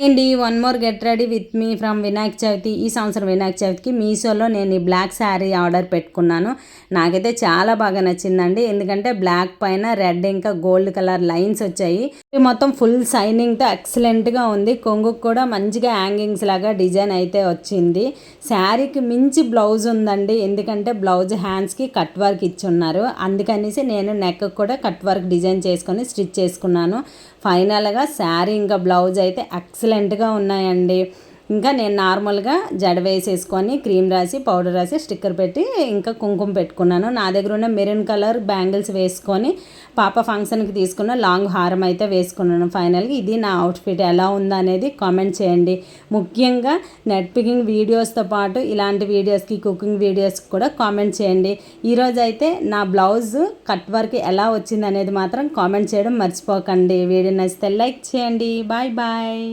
అండి one more get ready with me from Vinayaka Chavithi ఈ సంవత్సరం వినాయక చవితికి మీషోలో నేను ఈ బ్లాక్ శారీ ఆర్డర్ పెట్టుకున్నాను. నాకైతే చాలా బాగా నచ్చిందండి. ఎందుకంటే బ్లాక్ పైన రెడ్ ఇంకా గోల్డ్ కలర్ లైన్స్ వచ్చాయి. మొత్తం ఫుల్ సైనింగ్తో ఎక్సలెంట్గా ఉంది. కొంగుకు కూడా మంచిగా హ్యాంగింగ్స్ లాగా డిజైన్ అయితే వచ్చింది. శారీకి మించి బ్లౌజ్ ఉందండి. ఎందుకంటే బ్లౌజ్ హ్యాండ్స్కి కట్ వర్క్ ఇచ్చున్నారు. అందుకనేసి నేను నెక్ కూడా కట్ వర్క్ డిజైన్ చేసుకొని స్టిచ్ చేసుకున్నాను. ఫైనల్గా శారీ ఇంకా బ్లౌజ్ అయితే ఎక్సలెంట్గా ఉన్నాయండి. ఇంకా నేను నార్మల్గా జడ వేసేసుకొని క్రీమ్ రాసి పౌడర్ రాసి స్టిక్కర్ పెట్టి ఇంకా కుంకుమ పెట్టుకున్నాను. నా దగ్గర ఉన్న మెరూన్ కలర్ బ్యాంగిల్స్ వేసుకొని పాప ఫంక్షన్కి తీసుకున్న లాంగ్ హారం అయితే వేసుకున్నాను ఫైనల్గా. ఇది నా అవుట్ఫిట్. ఎలా ఉందనేది కామెంట్ చేయండి. ముఖ్యంగా నెట్ పికింగ్ వీడియోస్తో పాటు ఇలాంటి వీడియోస్కి కుకింగ్ వీడియోస్కి కూడా కామెంట్ చేయండి. ఈరోజు అయితే నా బ్లౌజ్ కట్ వర్క్ ఎలా వచ్చింది అనేది మాత్రం కామెంట్ చేయడం మర్చిపోకండి. వీడియో నచ్చితే లైక్ చేయండి. Bye bye.